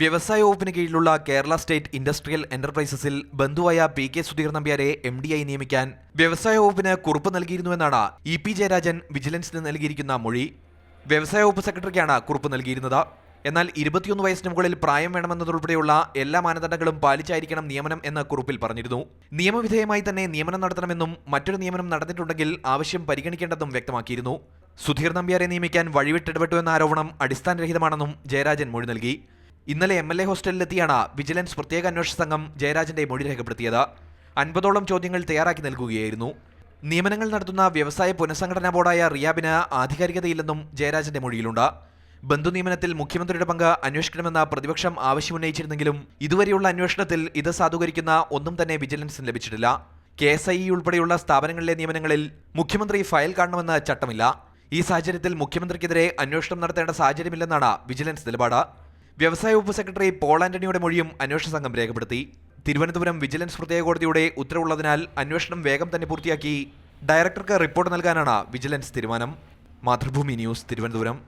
വ്യവസായ വകുപ്പിന് കീഴിലുള്ള കേരള സ്റ്റേറ്റ് ഇൻഡസ്ട്രിയൽ എന്റർപ്രൈസസിൽ ബന്ധുവായ പി കെ സുധീർ നമ്പ്യാരെ എം ആയി നിയമിക്കാൻ വ്യവസായ വകുപ്പിന് കുറിപ്പ് നൽകിയിരുന്നുവെന്നാണ് ഇ പി ജയരാജൻ വിജിലൻസിന് നൽകിയിരിക്കുന്ന മൊഴി. വ്യവസായ വകുപ്പ് സെക്രട്ടറിക്കാണ് കുറിപ്പ് നൽകിയിരുന്നത്. എന്നാൽ ഇരുപത്തിയൊന്ന് വയസ്സിന് മുകളിൽ പ്രായം വേണമെന്നതുൾപ്പെടെയുള്ള എല്ലാ മാനദണ്ഡങ്ങളും പാലിച്ചായിരിക്കണം നിയമനം എന്ന് കുറിപ്പിൽ പറഞ്ഞിരുന്നു. നിയമവിധേയമായി തന്നെ നിയമനം നടത്തണമെന്നും മറ്റൊരു നിയമനം നടന്നിട്ടുണ്ടെങ്കിൽ ആവശ്യം പരിഗണിക്കേണ്ടെന്നും വ്യക്തമാക്കിയിരുന്നു. സുധീർ നമ്പ്യാരെ നിയമിക്കാൻ വഴിവിട്ടിടപെട്ടു എന്ന ആരോപണം അടിസ്ഥാനരഹിതമാണെന്നും ജയരാജൻ മൊഴി നൽകി. ഇന്നലെ എം എൽ എ ഹോസ്റ്റലിലെത്തിയാണ് വിജിലൻസ് പ്രത്യേക അന്വേഷണ സംഘം ജയരാജന്റെ മൊഴി രേഖപ്പെടുത്തിയത്. അൻപതോളം ചോദ്യങ്ങൾ തയ്യാറാക്കി നൽകുകയായിരുന്നു. നിയമനങ്ങൾ നടത്തുന്ന വ്യവസായ പുനഃസംഘടനാ ബോർഡായ റിയാബിന് ആധികാരികതയില്ലെന്നും ജയരാജന്റെ മൊഴിയിലുണ്ട്. ബന്ധു നിയമനത്തിൽ മുഖ്യമന്ത്രിയുടെ പങ്ക് അന്വേഷിക്കണമെന്ന പ്രതിപക്ഷം ആവശ്യമുന്നയിച്ചിരുന്നെങ്കിലും ഇതുവരെയുള്ള അന്വേഷണത്തിൽ ഇത് സാധൂകരിക്കുന്ന ഒന്നും തന്നെ വിജിലൻസിന് ലഭിച്ചിട്ടില്ല. കെ എസ് ഐ ഉൾപ്പെടെയുള്ള സ്ഥാപനങ്ങളിലെ നിയമനങ്ങളിൽ മുഖ്യമന്ത്രി ഫയൽ കാണണമെന്ന് ചട്ടമില്ല. ഈ സാഹചര്യത്തിൽ മുഖ്യമന്ത്രിക്കെതിരെ അന്വേഷണം നടത്തേണ്ട സാഹചര്യമില്ലെന്നാണ് വിജിലൻസ് നിലപാട്. വ്യവസായ വകുപ്പ് സെക്രട്ടറി പോൾ ആന്റണിയുടെ മൊഴിയും അന്വേഷണ സംഘം രേഖപ്പെടുത്തി. തിരുവനന്തപുരം വിജിലൻസ് പ്രത്യേക കോടതിയുടെ ഉത്തരവുള്ളതിനാൽ അന്വേഷണം വേഗം തന്നെ പൂർത്തിയാക്കി. ഡയറക്ടർക്ക് റിപ്പോർട്ട് നൽകാനാണ് വിജിലൻസ് തീരുമാനം. മാതൃഭൂമി ന്യൂസ് തിരുവനന്തപുരം.